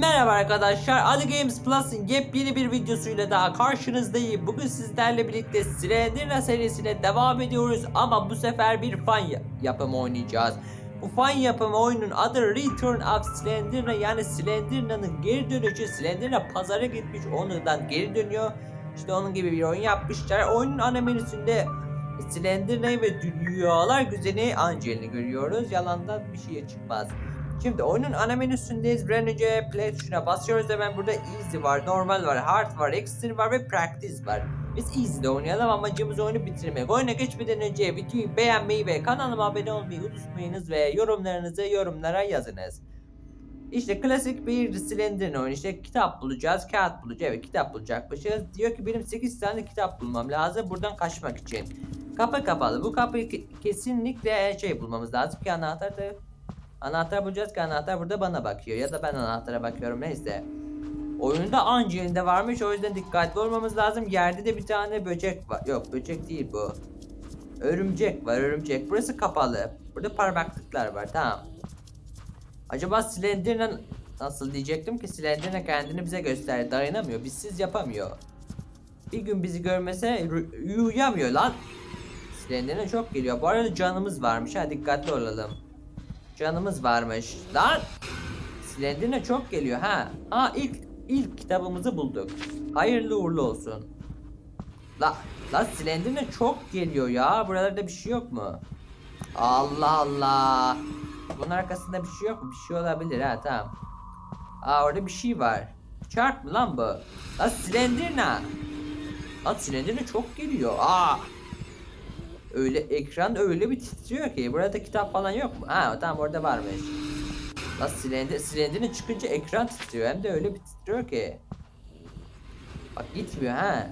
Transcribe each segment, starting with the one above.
Merhaba arkadaşlar, Ali Games Plus'ın yepyeni bir videosuyla daha karşınızdayım. Bugün sizlerle birlikte Slenderna serisine devam ediyoruz ama bu sefer bir fan ya- yapımı oynayacağız. Bu fan yapımı oyunun adı Return of Slenderna yani Slenderna'nın geri dönüşü. Slenderna pazara gitmiş onundan geri dönüyor. İşte onun gibi bir oyun yapmışlar. Oyunun ana menüsünde Slenderna'yı ve Dünyalar Güzeli Angel'ini görüyoruz. Yalandan bir şey çıkmaz. Şimdi oyunun ana menüsündeyiz. Bir play tuşuna basıyoruz. Hemen burada easy var, normal var, hard var, extreme var ve practice var. Biz easy'de oynayalım amacımız oyunu bitirmek. Oyuna geçmeden önce videoyu beğenmeyi ve kanalıma abone olmayı unutmayınız ve yorumlarınızı yorumlara yazınız. İşte klasik bir Slender'ın oyunu. İşte kitap bulacağız, kağıt bulacağız. Evet kitap bulacakmışız. Diyor ki benim 8 tane kitap bulmam lazım buradan kaçmak için. Kapı kapalı. Bu kapıyı ke- kesinlikle şey bulmamız lazım ki anahtar da Anahtar bulacağız ki anahtar burada bana bakıyor ya da ben anahtara bakıyorum neyse. Oyunda Angel'inde varmış o yüzden dikkatli olmamız lazım. Yerde de bir tane böcek var. Yok böcek değil bu. Örümcek var örümcek. Burası kapalı. Burada parmaklıklar var tamam. Acaba Slenderman nasıl diyecektim ki Slenderman kendini bize gösterdi. Dayanamıyor. Bizsiz yapamıyor. Bir gün bizi görmese uyuyamıyor lan. Slenderman çok geliyor. Bu arada canımız varmış ha dikkatli olalım. Canımız varmış. Lan! Slenderman çok geliyor ha. Ha ilk ilk kitabımızı bulduk. Hayırlı uğurlu olsun. La la Slenderman çok geliyor ya. Buralarda bir şey yok mu? Allah Allah. Bunun arkasında bir şey yok mu? Bir şey olabilir ha tamam. Aa orada bir şey var. Çarp mı lan bu? La Slenderman. Lan Slenderman çok geliyor. Aa. Öyle ekran öyle bir titriyor ki. Burada kitap falan yok mu? Ha tamam orada varmış. La Slender, Slender'ın çıkınca ekran titriyor. Hem de öyle bir titriyor ki. Bak gitmiyor ha.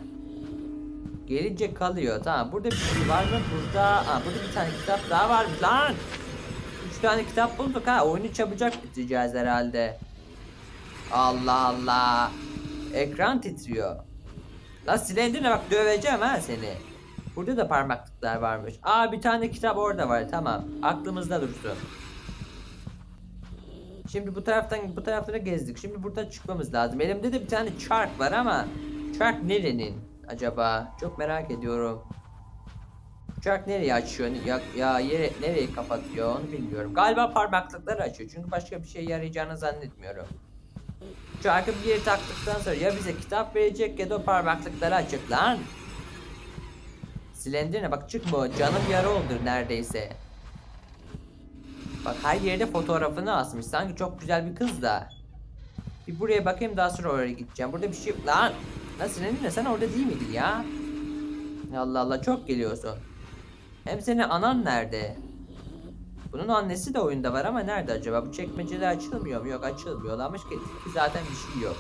Gelince kalıyor. Tamam burada bir şey var mı? Burada, aa, burada bir tane kitap daha var. Lan! Üç tane kitap bulduk ha. Oyunu çabucak bitireceğiz herhalde. Allah Allah. Ekran titriyor. La Slender'e bak döveceğim ha seni. Burada da parmaklıklar varmış. Aa bir tane kitap orada var. Tamam. Aklımızda dursun. Şimdi bu taraftan bu taraflara gezdik. Şimdi buradan çıkmamız lazım. Elimde de bir tane çark var ama çark nerenin acaba? Çok merak ediyorum. Çark nereye açıyor? Ya, ya yere, nereye kapatıyor onu bilmiyorum. Galiba parmaklıkları açıyor. Çünkü başka bir şey yarayacağını zannetmiyorum. Çarkı bir yere taktıktan sonra ya bize kitap verecek ya da parmaklıkları açacak lan. Slender'ine bak çıkma canım yara oldu neredeyse. Bak her yerde fotoğrafını asmış. Sanki çok güzel bir kız da. Bir buraya bakayım daha sonra oraya gideceğim. Burada bir şey. Lan! Lan Slender'ine sen orada değil miydin ya? Allah Allah çok geliyorsun. Hem senin anan nerede? Bunun annesi de oyunda var ama nerede acaba? Bu çekmeceler açılmıyor mu? Yok açılmıyorlarmış ki ki zaten bir şey yok.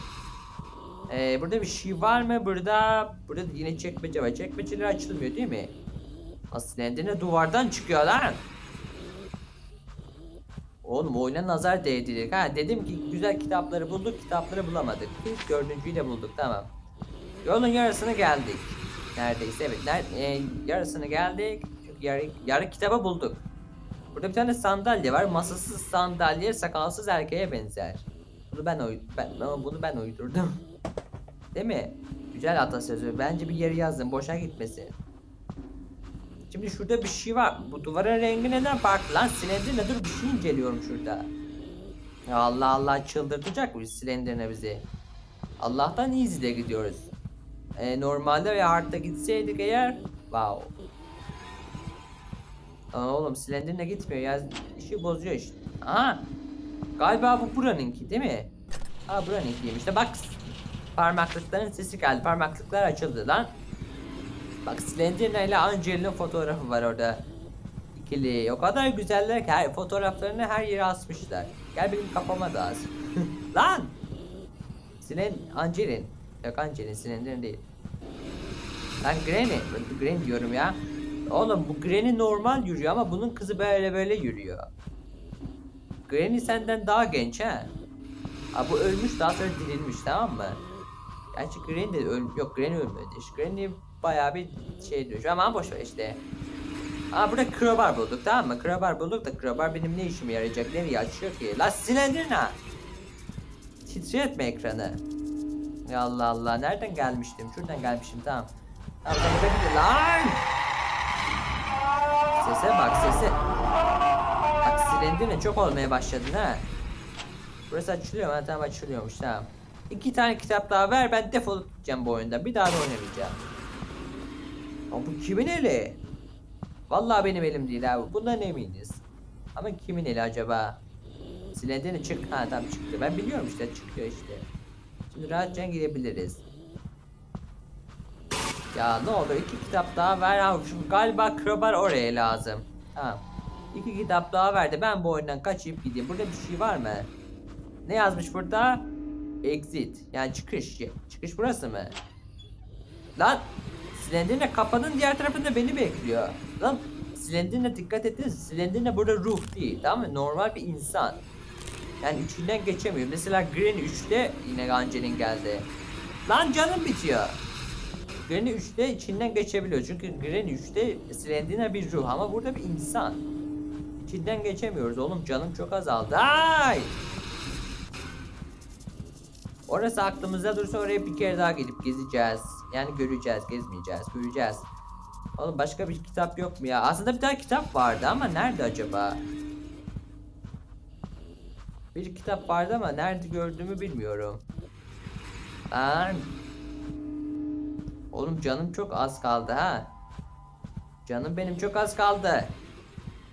Ee, burada bir şey var mı? Burada burada yine çekmece var. Çekmeceler açılmıyor değil mi? Aslında ne duvardan çıkıyor lan. Oğlum oyuna nazar değdirdik ha. Dedim ki güzel kitapları bulduk, kitapları bulamadık. İlk dördüncüyü de bulduk tamam. Yolun yarısını geldik. Neredeyse evet. Ner e, yarısını geldik. Çünkü yarı, yarı kitabı bulduk. Burada bir tane sandalye var. Masasız sandalye sakalsız erkeğe benzer. Bunu ben ben bunu ben uydurdum. Değil mi? Güzel atasözü. Bence bir yeri yazdım. Boşa gitmesin. Şimdi şurada bir şey var. Bu duvarın rengi neden farklı lan? Slender'ine dur bir şey inceliyorum şurada. Ya Allah Allah çıldırtacak bu Slender'ine bizi. Allah'tan easy'de gidiyoruz. Ee, normalde ve hard'da gitseydik eğer wow. Aa, oğlum Slender'ine gitmiyor ya. İşi bozuyor işte. Aha. Galiba bu buranınki değil mi? Ha buranınkiymiş. İşte bak parmaklıkların sesi geldi. Parmaklıklar açıldı lan. Bak Slenderna ile Angel'in fotoğrafı var orada. İkili. O kadar güzeller ki her fotoğraflarını her yere asmışlar. Gel benim kafama da as. Lan! Silen Angel'in. Yok Angel'in Slender'in değil. Lan Granny. Granny diyorum ya. Oğlum bu Granny normal yürüyor ama bunun kızı böyle böyle yürüyor. Granny senden daha genç ha. Ha bu ölmüş daha sonra dirilmiş tamam mı? Gerçi Granny de öl yok Granny ölmedi. İşte Granny bayağı bir şey diyor. Ama boş ver işte. Aa burada crowbar bulduk tamam mı? Crowbar bulduk da crowbar benim ne işime yarayacak? Nereye açıyor ki? La Slenderna! titretme ekranı. Ya Allah Allah nereden gelmiştim? Şuradan gelmişim tamam. Tamam tamam gidiyor lan. Sese bak sese. Bak silindin çok olmaya başladın ha. Burası açılıyor mu? Tamam açılıyormuş tamam. İki tane kitap daha ver ben defolup gideceğim bu oyunda. Bir daha da oynamayacağım. Ama bu kimin eli? Vallahi benim elim değil abi. Bundan eminiz. Ama kimin eli acaba? Silendini çık. Ha tamam çıktı. Ben biliyorum işte çıkıyor işte. Şimdi rahatça girebiliriz. Ya ne olur iki kitap daha ver abi. Şu galiba krobar oraya lazım. Tamam. İki kitap daha verdi. Ben bu oyundan kaçayım gideyim. Burada bir şey var mı? Ne yazmış burada? Exit. Yani çıkış. Çıkış burası mı? Lan Silendirle kapının diğer tarafında beni bekliyor. Lan Silendirle dikkat edin. Silendirle burada ruh değil. Tamam mı? Normal bir insan. Yani içinden geçemiyor. Mesela Green 3'te yine Angelin geldi. Lan canım bitiyor. Green 3'te içinden geçebiliyor. Çünkü Green 3'te Silendirle bir ruh ama burada bir insan. İçinden geçemiyoruz oğlum. Canım çok azaldı. Ay! Orası aklımızda dursa oraya bir kere daha gidip gezeceğiz. Yani göreceğiz, gezmeyeceğiz, göreceğiz. Oğlum başka bir kitap yok mu ya? Aslında bir tane kitap vardı ama nerede acaba? Bir kitap vardı ama nerede gördüğümü bilmiyorum. Lan. Oğlum canım çok az kaldı ha. Canım benim çok az kaldı.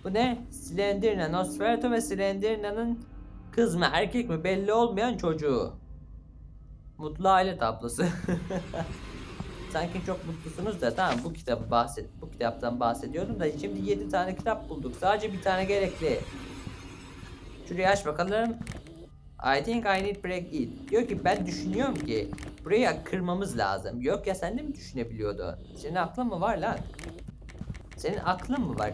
Bu ne? Slenderna, Nosferatu ve Slenderna'nın kız mı erkek mi belli olmayan çocuğu. Mutlu aile tablosu. Sanki çok mutlusunuz da tamam bu kitabı bahset bu kitaptan bahsediyorum da şimdi 7 tane kitap bulduk. Sadece bir tane gerekli. Şurayı aç bakalım. I think I need break it. Diyor ki ben düşünüyorum ki burayı kırmamız lazım. Yok ya sen de mi düşünebiliyordun? Senin aklın mı var lan? Senin aklın mı var?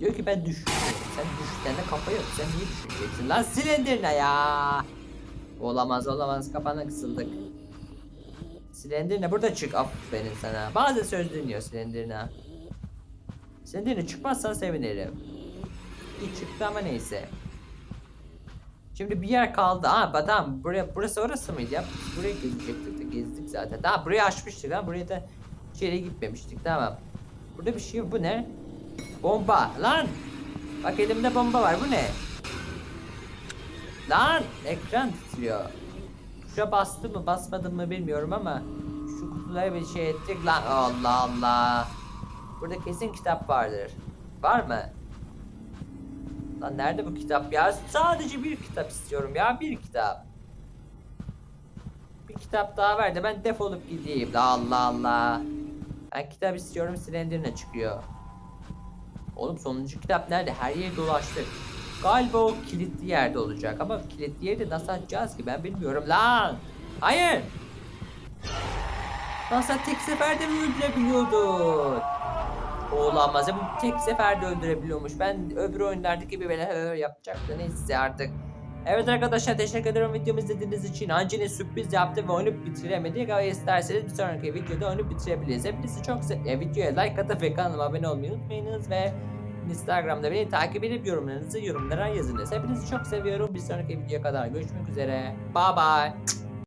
Diyor ki ben düşünüyorum. Sen düş, sende kafa yok. Sen niye düşüneceksin? Lan silindirine ya. Olamaz olamaz kafana kısıldık. Silindirine burada çık aferin sana. Bazı söz dinliyor silindirine. Silindirine çıkmazsan sevinirim. İyi çıktı ama neyse. Şimdi bir yer kaldı. Ha badam buraya burası orası mıydı ya? Biz burayı gezecektik de gezdik zaten. Tamam burayı açmıştık ha. Buraya da içeri gitmemiştik. Tamam. Burada bir şey yok. Bu ne? Bomba. Lan! Bak elimde bomba var. Bu ne? Lan! Ekran titriyor. Tuşa bastı mı basmadım mı bilmiyorum ama şu kutulara bir şey ettik lan. Allah Allah. Burada kesin kitap vardır. Var mı? Lan nerede bu kitap ya? Sadece bir kitap istiyorum ya. Bir kitap. Bir kitap daha ver de ben defolup gideyim. Allah Allah. Ben kitap istiyorum silindirine çıkıyor. Oğlum sonuncu kitap nerede? Her yeri dolaştık. Galiba o kilitli yerde olacak ama kilitli yeri nasıl açacağız ki ben bilmiyorum lan. Hayır. Sen tek seferde mi öldürebiliyordun? Olamaz ya bu tek seferde öldürebiliyormuş. Ben öbür oyunlardaki gibi böyle yapacaktı neyse artık. Evet arkadaşlar teşekkür ederim videomu izlediğiniz için. Angel'in sürpriz yaptı ve oyunu bitiremedik ama isterseniz bir sonraki videoda oyunu bitirebiliriz. Hepinizi çok se e, videoya like atıp ve kanalıma abone olmayı unutmayınız ve Instagram'da beni takip edip yorumlarınızı yorumlara yazınız. Hepinizi çok seviyorum. Bir sonraki videoya kadar görüşmek üzere. Bye bye.